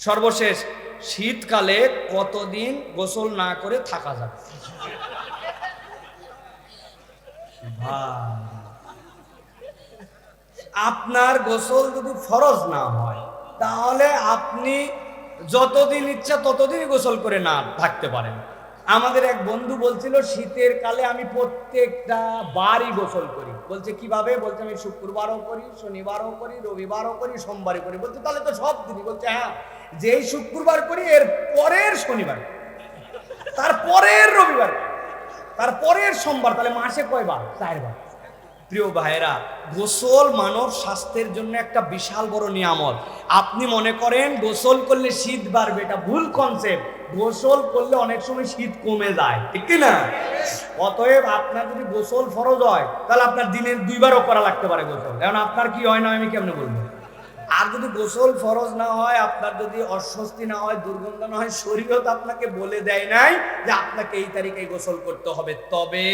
সর্বশেষ, শীতকালে কতদিন গোসল না করে থাকা যাবে? আপনার গোসল যদি ফরজ না হয়, তাহলে আপনি যতদিন ইচ্ছা ততদিনই গোসল করে না থাকতে পারেন। আমাদের এক বন্ধু বলছিল, শীতের কালে আমি প্রত্যেকটা বারই গোসল করি। বলছে, কীভাবে? বলছে, আমি শুক্রবারও করি, শনিবারও করি, রবিবারও করি সোমবারও করি। বলছে, তাহলে তো সব দিনই। বলছে হ্যাঁ। যেই শুক্রবার করি, এর পরের শনিবার। তার পরের রবিবার। তার পরের সোমবার, তাহলে মাসে কয়বার? চারবার। প্রিয় ভাইয়েরা, গোসল মানব স্বাস্থ্যের জন্য একটা বিশাল বড় নিয়ামত। আপনি মনে করেন, গোসল করলে শীত বাড়বে, এটা ভুল কনসেপ্ট গোসল করলে অনেক সময় শীত কমে যায়, ঠিক না? অতএব আপনার যদি গোসল ফরজ হয়, তাহলে আপনার দিনের দুইবারও করা লাগতে পারে গোসল। এখন আপনার কি হয় না আমি কেমনে বলব? আর যদি গোসল ফরজ না হয়, আপনার যদি অস্বস্তি না হয়, দুর্গন্ধ না হয় শরীরত আপনাকে বলে দেয় নাই যে আপনাকে এই তারিখে গোসল করতে হবে। তবে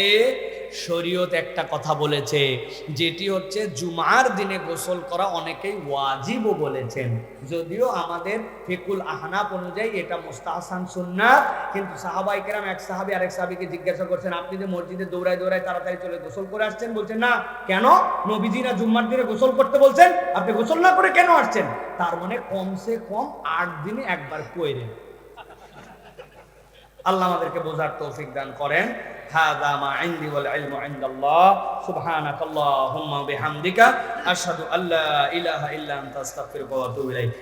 শরীয়ত একটা কথা বলেছে, যেটি হচ্ছে জুমার দিনে গোসল করা অনেকেই ওয়াজিবও বলেছেন। যদিও আমাদের ফিকুল আহনাপ অনুযায়ী এটা মোস্তাহসান সুন্নাত, কিন্তু সাহাবাই কেরাম এক সাহাবি আরেক সাহাবিকে জিজ্ঞাসা করছেন, আপনি যে মসজিদে দৌড়ায় দৌড়ায় তাড়াতাড়ি চলে গোসল করে আসছেন? বলছেন, না। কেন? নবীজিরা জুম্মার দিনে গোসল করতে বলছেন? আপনি গোসল না করে কেন আসছেন? তার মানে কমসে কম আট দিনে একবার কইরে আল্লাহ আমাদেরকে বোঝার তৌফিক দান করেন هذا ما عندي والعلم عند الله سبحانك اللهم وبحمدك أشهد أن لا إله إلا أنت أستغفرك وأتوب إليك